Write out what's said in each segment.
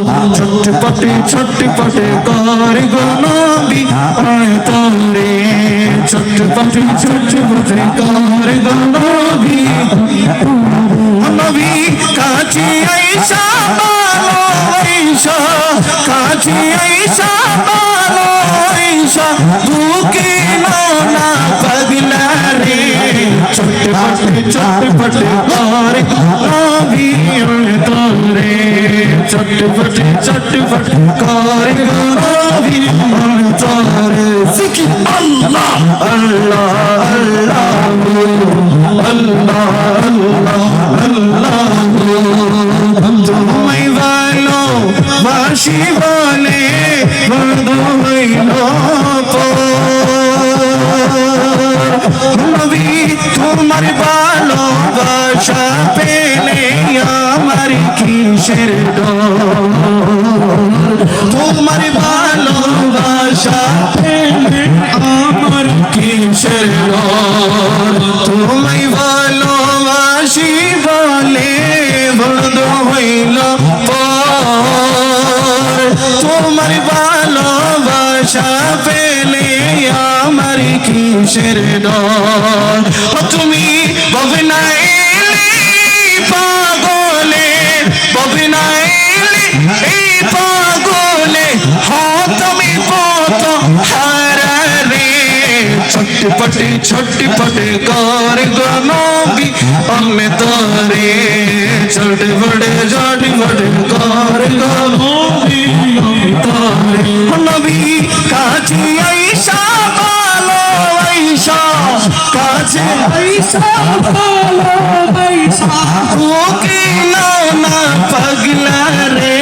ছটপটে ছটপটে কর গো নবী আয় তোরে। ছটপটে ছটপটে কর গো নবী নবী কাছে আইসা বালো আইসা কাছে আইসা বালো আইসা কর নবী আয় তোরে। ছটপটে ছটপটে কর আয় তোরে। সিকি আল্লাহ আল্লাহ আল্লাহ আল্লাহ তোমায় ভালো বাসি বলে বন্ধ হইল নবী তোমার ভালোবাসা পেলে আমার কিসের তোমার ভালোবাসা পেলে আমার কিসের তোমায় ভালোবাসি বলে বন্ধ হইল তোমার ভালোবাসা পেলে কিসের ডর তুমি ববে নাইলে পাগলে ববে নাইলে এই পাগলে তুমি পত হারারে ছটপটে ছটপটে কর গনবি আমি তোরে ছটপটে ছটপটে কর কাছে আইসা ভালো আইসা ওকে না না পাগলা রে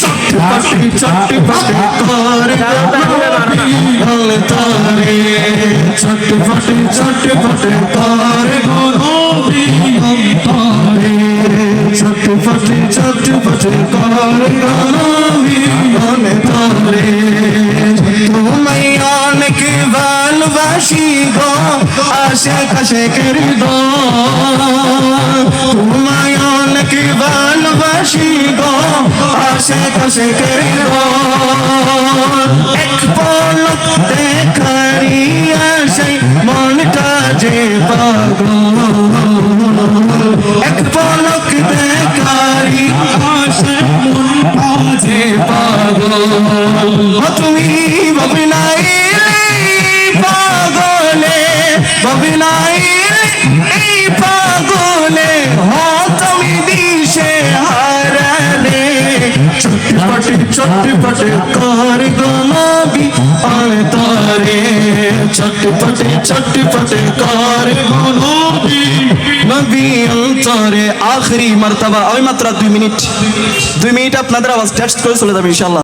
চটপটে চটপটে কর গনবি তারে ছটফটে ছটফটে তারে গনবি তারে ছটফটে ছটফটে তারে গনবি তারে ভালোবাসি গো আশে কাশে করি গো। তোমায় অনেক ভালোবাসি গো আশে কাশে করি গো। এক পলক দেখারি আশাই মনটা যে পাগল। এক পলক দেখারি আশাই মনটা যে পাগল। তুমি পাগলে চটপটে কর তারে চটপটে চটপটে কর নবী অন্তরে। আখরি মর্তবা। ওই মাত্র দুই মিনিট দুই মিনিট আপনাদের আওয়াজ টেক্সট করে চলে যাবে ইনশাল্লাহ